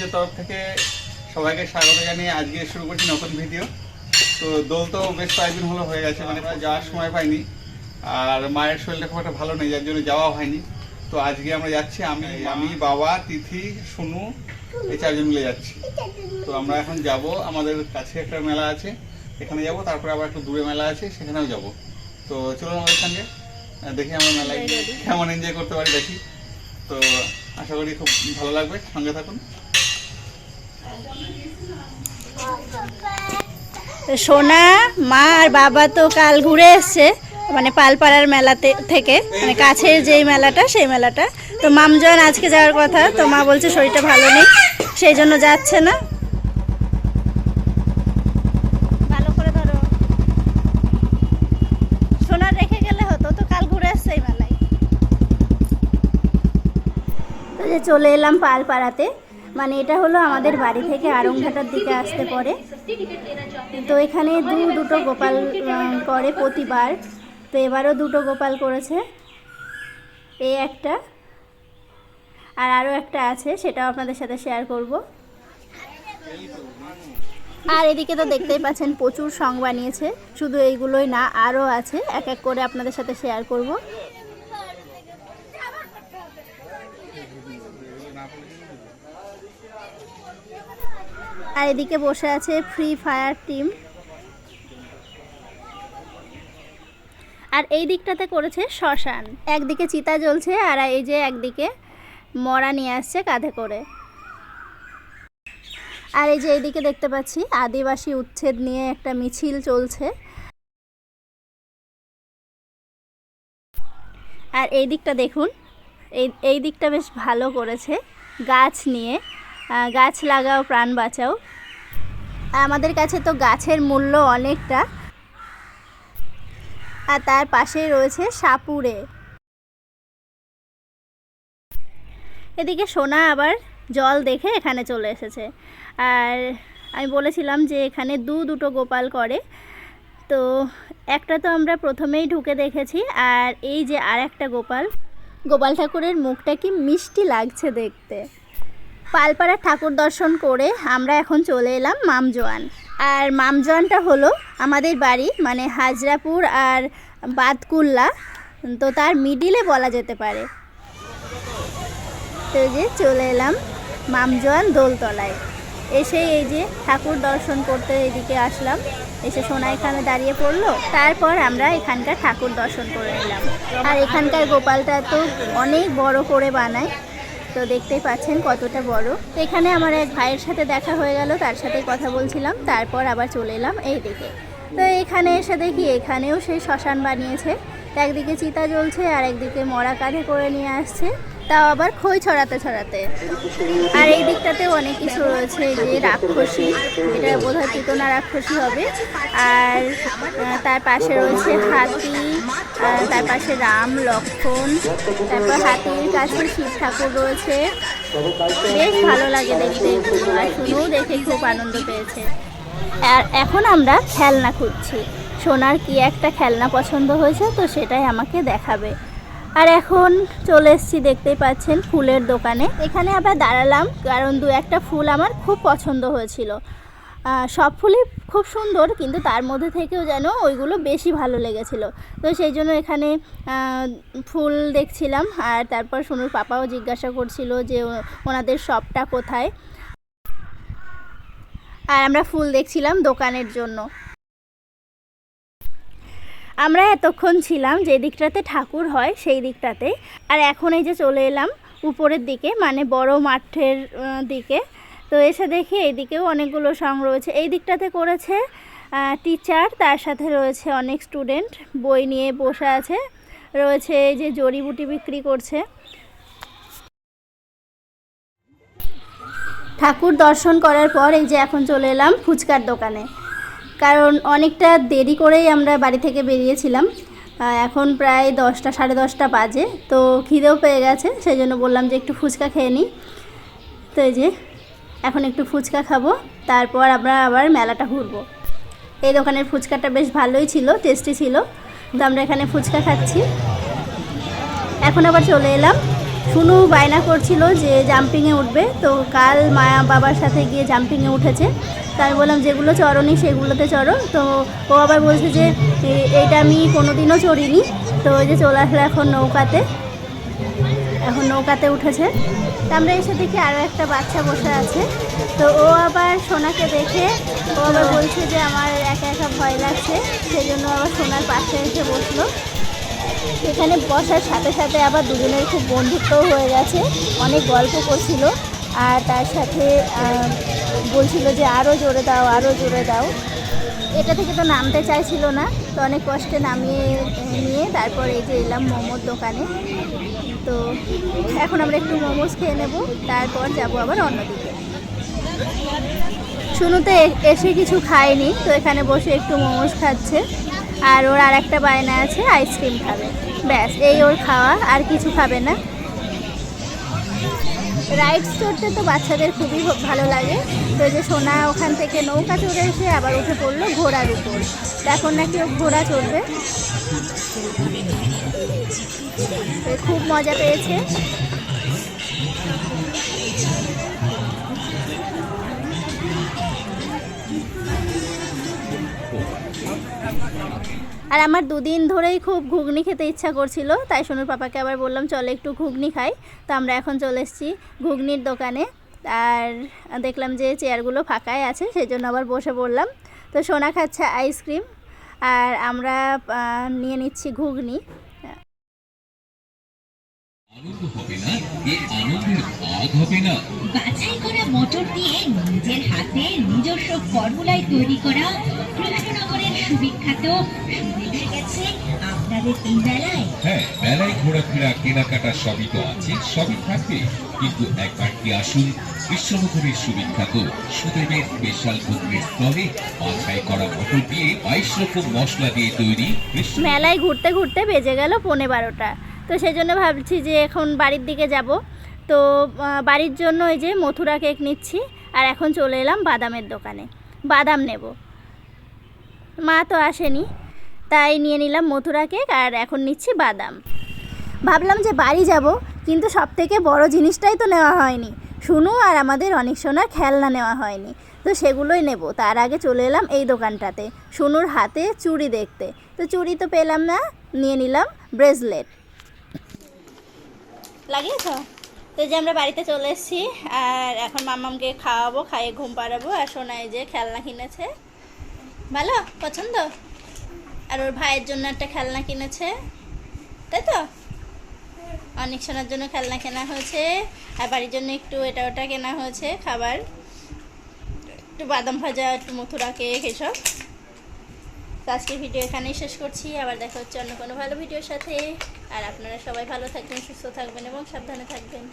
ভিলেজের তরফ থেকে সবাইকে স্বাগত জানিয়ে আজকে শুরু করছি নতুন ভিডিও। তো দোল তো বেশ কয়েকদিন হলো হয়ে গেছে মানে যাওয়ার সময় পাইনি। আর মায়ের শরীরটা খুব একটা ভালো নেই যার জন্য যাওয়া হয়নি। তো আজকে আমরা যাচ্ছি আমি আমি বাবা তিথি সোনু এই চারজন মিলে যাচ্ছি। তো আমরা এখন যাব আমাদের কাছে একটা মেলা আছে এখানে যাব তারপরে আবার একটু দূরে মেলা আছে সেখানেও যাব। তো চলুন আমাদের সঙ্গে দেখি আমরা মেলায় কেমন এনজয় করতে পারি দেখি। তো আশা করি খুব ভালো লাগবে সঙ্গে থাকুন। সোনা মা আর বাবা তো কাল ঘুরে এসছে মানে পালপাড়ার মেলাতে থেকে মানে কাছের যেই মেলাটা সেই মেলাটা। তো মামজন আজকে যাওয়ার কথা তো মা বলছে শরীরটা ভালো নেই সেই জন্য যাচ্ছে না। ভালো করে ধরো। সোনা রেখে গেলে হতো তো কাল ঘুরে এসছে এই মেলায়। চলে এলাম পালপাড়াতে। মানে এটা হলো আমাদের বাড়ি থেকে আরংঘাটার দিকে আসতে পড়ে। তো এখানে দু দুটো গোপাল করে প্রতিবার। তো এবারও দুটো গোপাল করেছে। এই একটা। আর আরও একটা আছে, সেটাও আপনাদের সাথে শেয়ার করব। আর এদিকে তো দেখতেই পাচ্ছেন, প্রচুর সং বানিয়েছে। শুধু এইগুলোই না, আরও আছে। এক এক করে আপনাদের সাথে শেয়ার করব। আর এদিকে বসে আছে ফ্রি ফায়ার টিম আর এই দিকটাতে করেছে শ্মশান। একদিকে চিতা জ্বলছে আর এই যে একদিকে মরা নিয়ে আসছে কাঁধে করে। আর এই যে এইদিকে দেখতে পাচ্ছি, আদিবাসী উচ্ছেদ নিয়ে একটা মিছিল চলছে। আর এই দিকটা দেখুন, এই এই দিকটা বেশ ভালো করেছে গাছ নিয়ে। গাছ লাগাও, প্রাণ বাঁচাও। আমাদের কাছে তো গাছের মূল্য অনেকটা। আর তার পাশেই রয়েছে সাপুরে এদিকে সোনা আবার জল দেখে এখানে চলে এসেছে। আর আমি বলেছিলাম যে এখানে দু দুটো গোপাল করে। তো একটা তো আমরা প্রথমেই ঢুকে দেখেছি, আর এই যে আর একটা গোপাল। গোপাল ঠাকুরের মুখটা কি মিষ্টি লাগছে দেখতে। পালপাড়া ঠাকুর দর্শন করে আমরা এখন চলে এলাম মামজোয়ান। আর মামজোয়ানটা হলো আমাদের বাড়ি মানে হাজরাপুর আর বাদকুল্লা তো তার মিডিলে বলা যেতে পারে। তো যে চলে এলাম মামজোয়ান দোলতলায়। এসে এই যে ঠাকুর দর্শন করতে এদিকে আসলাম। এসে সোনা এখানে দাঁড়িয়ে পড়ল। তারপর আমরা এখানকার ঠাকুর দর্শন করে নিলাম। আর এখানকার গোপালটা তো অনেক বড় করে বানায়। তো দেখতেই পাচ্ছেন কতটা বড়। তো এখানে আমার এক ভাইয়ের সাথে দেখা হয়ে গেল, তার সাথে কথা বলছিলাম, তারপর আবার চলে এলাম এই দিকে। তো এখানে এসে দেখি এখানেও সেই শ্মশান বানিয়েছে। একদিকে চিতা জ্বলছে, আর একদিকে মরা কাঁধে করে নিয়ে আসছে। তাও আবার খই ছড়াতে ছড়াতে। আর এই দিকটাতেও অনেক কিছু রয়েছে যে রাক্ষসী, এটা বোধহয় পিতনা রাক্ষসী হবে। আর তার পাশে রয়েছে হাতি তার পাশে রাম, লক্ষণ, তারপর হাতির কাছে শিব ঠাকুর রয়েছে। বেশ ভালো লাগে দেখতে আর শুনেও দেখে খুব আনন্দ পেয়েছে। আর এখন আমরা খেলনা খুঁজছি। সোনার কি একটা খেলনা পছন্দ হয়েছে, তো সেটাই আমাকে দেখাবে। আর এখন চলে এসেছি, দেখতেই পাচ্ছেন, ফুলের দোকানে। এখানে আবার দাঁড়ালাম, কারণ দু একটা ফুল আমার খুব পছন্দ হয়েছিল। সব ফুলই খুব সুন্দর, কিন্তু তার মধ্যে থেকেও যেন ওইগুলো বেশি ভালো লেগেছিল। তো সেই জন্য এখানে ফুল দেখছিলাম, আর তারপর সোনুর পাপাও জিজ্ঞাসা করছিল যে ওনাদের শপটা কোথায়। আর আমরা ফুল দেখছিলাম দোকানের জন্য। আমরা এতক্ষণ ছিলাম যে দিকটাতে ঠাকুর হয়, সেই দিকটাতে। আর এখন এই যে চলে এলাম উপরের দিকে মানে বড় মাঠের দিকে। তো এসে দেখি এইদিকেও অনেকগুলো সং রয়েছে। এই দিকটাতে করেছে টিচার তার সাথে রয়েছে অনেক স্টুডেন্ট বই নিয়ে বসে আছে। রয়েছে এই যে জড়িবুটি বিক্রি করছে। ঠাকুর দর্শন করার পর এই যে এখন চলে এলাম ফুচকার দোকানে। কারণ অনেকটা দেরি করেই আমরা বাড়ি থেকে বেরিয়েছিলাম। এখন প্রায় দশটা, সাড়ে দশটা বাজে। তো খিদেও পেয়ে গেছে, সেই জন্য বললাম যে একটু ফুচকা খেয়ে নিই। তো এই যে এখন একটু ফুচকা খাব, তারপর আমরা আবার মেলাটা ঘুরবো। এই দোকানের ফুচকাটা বেশ ভালোই ছিল, টেস্টি ছিল তো আমরা এখানে ফুচকা খাচ্ছি। এখন আবার চলে এলাম। শুনু বায়না করছিল যে জাম্পিংয়ে উঠবে, তো কাল মায়া বাবার সাথে গিয়ে জাম্পিংয়ে উঠেছে। তাই বললাম, যেগুলো চড়নি সেগুলোতে চড়ো। তো ও আবার বলছে যে, "এ- এইটা আমি কোনোদিনও চড়িনি। তো ওই যে চলে আসলো এখন নৌকাতে। এখন নৌকাতে উঠেছে। তা আমরা এসে দেখি আরও একটা বাচ্চা বসে আছে। তো ও আবার সোনাকে দেখে, ও আবার বলছে যে আমার একা একা ভয় লাগছে সেই জন্য আবার সোনার পাশে এসে বসল। এখানে বসার সাথে সাথে আবার দুজনের খুব বন্ধুত্বও হয়ে গেছে, অনেক গল্প করছিল। আর তার সাথে বলছিল যে আরও জোরে দাও আরও জোরে দাও। এটা থেকে তো নামতে চাইছিল না, তো অনেক কষ্টে নামিয়ে, নিয়ে তারপর এই যে এলাম মোমোর দোকানে। তো এখন আমরা একটু মোমোস খেয়ে নেব, তারপর যাব আবার অন্যদিকে শুনুতে এসে কিছু খায়নি, তো এখানে বসে একটু মোমোস খাচ্ছে। আর ওর আর একটা বায়না আছে, আইসক্রিম খাবে। ব্যাস, এই ওর খাওয়া, আর কিছু খাবে না। রাইডস চড়তে তো বাচ্চাদের খুবই ভালো লাগে। তো যে সোনা ওখান থেকে নৌকা চড়ে এসে আবার উঠে পড়ল ঘোড়ার উপর। এখন নাকি ও ঘোড়া চড়বে। খুব মজা পেয়েছে। আর আমার দুদিন ধরেই খুব ঘুগনি খেতে ইচ্ছা করছিল, তাই সোনুর পাপাকে আবার বললাম, চলো একটু ঘুগনি খাই। তো আমরা এখন চলে এসেছি ঘুগনির দোকানে। আর দেখলাম যে চেয়ারগুলো ফাঁকাই আছে, সেই জন্য আবার বসে পড়লাম। তো সোনা খাচ্ছে আইসক্রিম, আর আমরা নিয়ে নিচ্ছি ঘুগনি। আনন্দ হবে না এ আনন্দের ভাগ হবে না বাছাই করা মোটর দিয়ে নিজের হাতে নিজস্ব ফর্মুলায় তৈরি করা কৃষ্ণনগরের সুবিখ্যাত সুবিধে গেছে আপনাদের এই বেলায় হ্যাঁ মেলায় ঘোরাফেরা কেনাকাটা সবই তো আছে সবই থাকবে। কিন্তু একবার কি আসুন কৃষ্ণনগরের সুবিখ্যাত সুদেবের স্পেশাল ঘুগনির স্তরে বাছাই করা মোটর দিয়ে বাইশ রকম মশলা দিয়ে তৈরি মেলায় ঘুরতে ঘুরতে বেজে গেল পৌনে বারোটা। তো সেই জন্য ভাবছি যে এখন বাড়ির দিকে যাব। তো বাড়ির জন্য এই যে মথুরা কেক নিচ্ছি আর এখন চলে এলাম বাদামের দোকানে। বাদাম নেব। মা তো আসেনি, তাই নিয়ে নিলাম মথুরা কেক আর এখন নিচ্ছি বাদাম। ভাবলাম যে বাড়ি যাব, কিন্তু সব থেকে বড় জিনিসটাই তো নেওয়া হয়নি। শুনু আর আমাদের অনেক সোনার খেলনা নেওয়া হয়নি। তো সেগুলোই নেব। তার আগে চলে এলাম এই দোকানটাতে, শুনুর হাতে চুড়ি দেখতে। তো চুড়ি তো পেলাম না, নিয়ে নিলাম ব্রেসলেট। লাগিয়েছ? তো যে আমরা বাড়িতে চলে এসেছি, আর এখন মামামকে খাওয়াবো, খাইয়ে ঘুম পাড়াবো, আর সোনা এই যে খেলনা কিনেছে। ভালো? পছন্দ? আর ওর ভাইয়ের জন্য একটা খেলনা কিনেছে। তাই তো? অনেক সোনার জন্য খেলনা কেনা হয়েছে, আর বাড়ির জন্য একটু এটা ওটা কেনা হয়েছে, খাবার। একটু বাদাম ভাজা, একটু মথুরা কেক, এসব। তো আজকের ভিডিও এখানেই শেষ করছি। আবার দেখা হচ্ছে অন্য কোনো ভালো ভিডিওর সাথে। আর আপনারা সবাই ভালো থাকবেন, সুস্থ থাকবেন এবং সাবধানে থাকবেন।